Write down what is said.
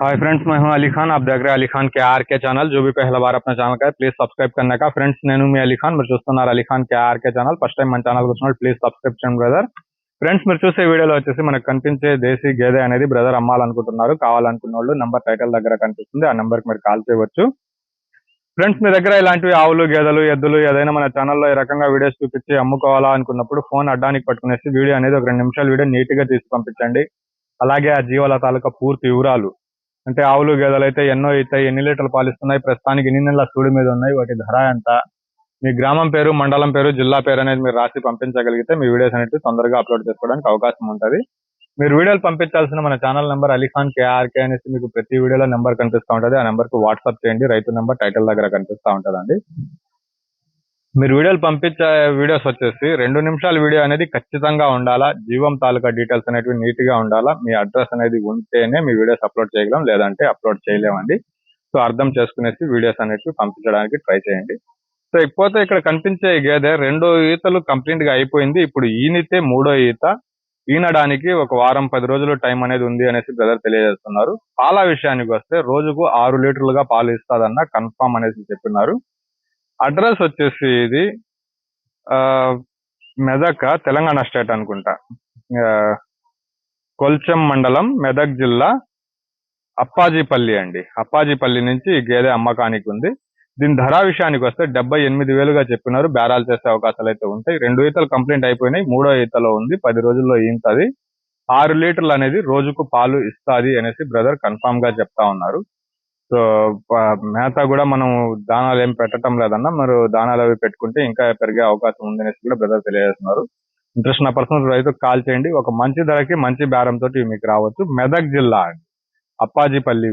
Hi friends मैं हूं अली खान आप देख रहे हैं अली खान के आर के ఛానల్ जो भी पहला बार अपना ఛానల్ का है ప్లీజ్ సబ్స్క్రైబ్ करने का ఫ్రెండ్స్ నేను మీ అలీ ఖాన్ మీరు చూస్తున్నారు Ali Khan K R K channel first time మన ఛానల్ వచ్చినప్పుడు ప్లీజ్ సబ్స్క్రైబ్ చేయండి బ్రదర్ ఫ్రెండ్స్ మీరు చూసే వీడియోలో వచ్చేసి మనకు కనిపించే దేశీ గేదె అనేది బ్రదర్ అమ్మాలనుకుంటున్నారు కావాలనుకున్న వాళ్ళు నంబర్ టైటిల్ దగ్గర కనిపిస్తుంది ఆ నంబర్ కి మీరు కాల్ చేయవచ్చు ఫ్రెండ్స్ మీ దగ్గర ఇలాంటివి ఆవులు గేదెలు ఎద్దులు ఏదైనా మన ఛానల్లో ఈ రకంగా వీడియోస్ చూపించి అమ్ముకోవాలా అనుకున్నప్పుడు ఫోన్ అడ్డానికి పట్టుకునేసి వీడియో అనేది ఒక రెండు నిమిషాలు వీడియో నీట్ గా తీసి పంపించండి అలాగే ఆ జీవాల తాలూకా పూర్తి వివరాలు అంటే ఆవులు గేదెలు అయితే ఎన్నో అవుతాయి ఎన్ని లీటర్లు పాలిస్తున్నాయి ప్రస్తుతానికి ఎన్ని నెలల సూడి మీద ఉన్నాయి వాటి ధర ఎంత? మీ గ్రామం పేరు మండలం పేరు జిల్లా పేరు అనేది మీరు రాసి పంపించగలిగితే మీ వీడియోస్ అనేవి తొందరగా అప్లోడ్ చేసుకోవడానికి అవకాశం ఉంటుంది. మీరు వీడియోలు పంపించాల్సిన మన ఛానల్ నెంబర్ అలీఖాన్ కేఆర్కే అనేసి మీకు ప్రతి వీడియోలో నెంబర్ కనిపిస్తూ ఉంటుంది. ఆ నెంబర్కి వాట్సాప్ చేయండి. రైతు నెంబర్ టైటిల్ దగ్గర కనిపిస్తూ ఉంటుందండి. మీరు వీడియోలు పంపించే వీడియోస్ వచ్చేసి రెండు నిమిషాల వీడియో అనేది ఖచ్చితంగా ఉండాలా? జీవం తాలూకా డీటెయిల్స్ అనేవి నీట్గా ఉండాలా? మీ అడ్రస్ అనేది ఉంటేనే మీ వీడియోస్ అప్లోడ్ చేయగలం లేదంటే అప్లోడ్ చేయలేమండి. సో అర్థం చేసుకునేసి వీడియోస్ అనేవి పంపించడానికి ట్రై చేయండి. సో ఇకపోతే ఇక్కడ కనిపించే గేదె రెండో ఈతలు కంప్లీట్గా అయిపోయింది. ఇప్పుడు ఈనితే మూడో ఈత. ఈనడానికి ఒక వారం పది రోజులు టైం అనేది ఉంది అనేసి బ్రదర్ తెలియజేస్తున్నారు. పాల విషయానికి వస్తే రోజుకు ఆరు లీటర్లుగా పాలు ఇస్తాదన్న కన్ఫర్మ్ అనేసి చెప్పినారు. అడ్రస్ వచ్చేసి ఇది ఆ మెదక్ తెలంగాణ స్టేట్ అనుకుంటా. కొల్చెం మండలం మెదక్ జిల్లా అప్పాజీపల్లి అండి. అప్పాజీపల్లి నుంచి గేదె అమ్మకానికి ఉంది. దీని ధర విషయానికి వస్తే డెబ్బై ఎనిమిది వేలుగా చెప్పినారు. బేరాలు చేసే అవకాశాలు అయితే ఉంటాయి. రెండు ఈతలు కంప్లైంట్ అయిపోయినాయి. మూడో ఈతలో ఉంది. పది రోజుల్లో ఈంతది. ఆరు లీటర్లు అనేది రోజుకు పాలు ఇస్తాది అనేసి బ్రదర్ కన్ఫామ్గా చెప్తా ఉన్నారు. సో మేత కూడా మనం దానాలు ఏం పెట్టడం లేదన్న మరి దానాలు అవి పెట్టుకుంటే ఇంకా పెరిగే అవకాశం ఉందనేసి కూడా బ్రదర్ తెలియజేస్తున్నారు. ఇంట్రెస్ట్ నా పర్సనల్ రైతు కాల్ చేయండి. ఒక మంచి ధరకి మంచి బేరం తోటి మీకు రావచ్చు. మెదక్ జిల్లా అండి. అప్పాజీపల్లి